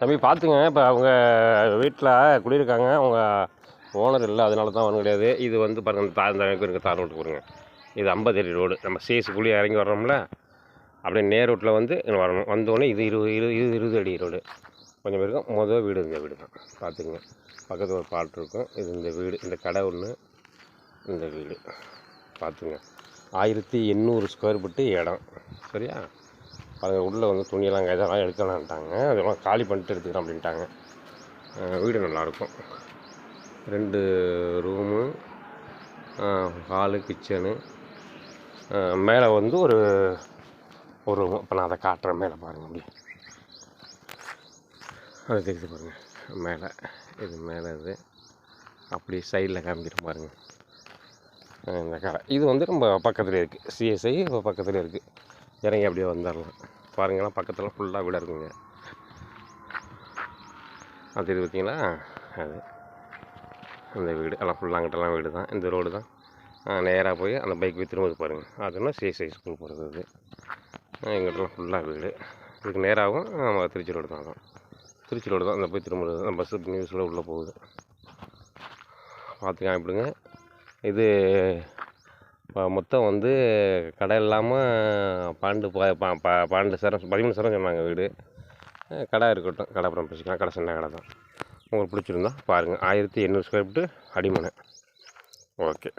தம்பி பார்த்துங்க. இப்போ அவங்க வீட்டில் குடியிருக்காங்க. அவங்க ஓனர் இல்லை. அதனால தான் வரணும் கிடையாது. இது வந்து பாருங்கள் தார் இந்த இருக்க தார் ரோட்டு கொடுங்க இது ஐம்பது ரோடு. நம்ம சேஸ் இறங்கி வர்றோம்ல அப்படியே நேர் ரோட்டில் வந்து வரணும். வந்தோடனே இது இருபது இருபது இருபது இருபது அடி ரோடு. கொஞ்சம் பேருக்கும் மொதல் வீடு இந்த வீடு தான். பார்த்துக்குங்க. பக்கத்தில் ஒரு பாட்டு இருக்கும். இது இந்த வீடு. இந்த கடை ஒன்று இந்த வீடு. பார்த்துங்க ஆயிரத்தி எண்ணூறு ஸ்கொயர் ஃபீட்டு இடம். சரியா? அதை உள்ளே வந்து துணியெல்லாம் இதெல்லாம் எடுக்கலான்ட்டாங்க அதெல்லாம் காலி பண்ணிட்டு எடுத்துக்கிறோம் அப்படின்ட்டாங்க. வீடு நல்லாயிருக்கும். ரெண்டு ரூமு ஹாலு கிச்சனு. மேலே வந்து ஒரு ஒரு ரூம். இப்போ நான் அதை காட்டுறேன். மேலே பாருங்கள் அப்படி அது தெரியுது பாருங்கள் மேலே. இது மேலே இது. அப்படி சைடில் காமிக்கிற பாருங்கள் இந்த கடை இது வந்து நம்ம பக்கத்துலேயே இருக்குது சிஎஸ்ஐ இப்போ பக்கத்துலேயே இருக்குது இறங்கி அப்படியே வந்துடலாம். பாருங்கள்லாம் பக்கத்தில் ஃபுல்லாக வீடாக இருக்குங்க. அது இது பார்த்தீங்களா அது. அந்த வீடு. எல்லாம் ஃபுல்லாக அங்கிட்டலாம் வீடு தான் இந்த ரோடு தான் நேராக போய் அந்த பைக் போய் திரும்ப பாருங்கள் அதுனா சிஎஸ்ஐ ஸ்கூல் போகிறது அது. எங்கிட்டலாம் ஃபுல்லாக வீடு. இதுக்கு நேராகவும் நம்ம திருச்சி ரோடு தான் தான் திருச்சி ரோடு தான். அந்த போய் திரும்புறது. அந்த பஸ்ஸு நியூஸில் உள்ளே போகுது. பார்த்து காமிப்பிடுங்க இது இப்போ மொத்தம் வந்து கடை இல்லாமல் பன்னெண்டு ப- ப- பன்னெண்டு சரம் பதிமூணு சரம் சொன்னாங்க வீடு. கடை இருக்கட்டும். கடை அப்புறம் பேசிக்கலாம். கடை சின்ன கடை தான். உங்களுக்கு பிடிச்சிருந்தா பாருங்கள் ஆயிரத்தி எண்ணூறு ஸ்கொயர் ஃபீட்டு அடிமனை. ஓகே.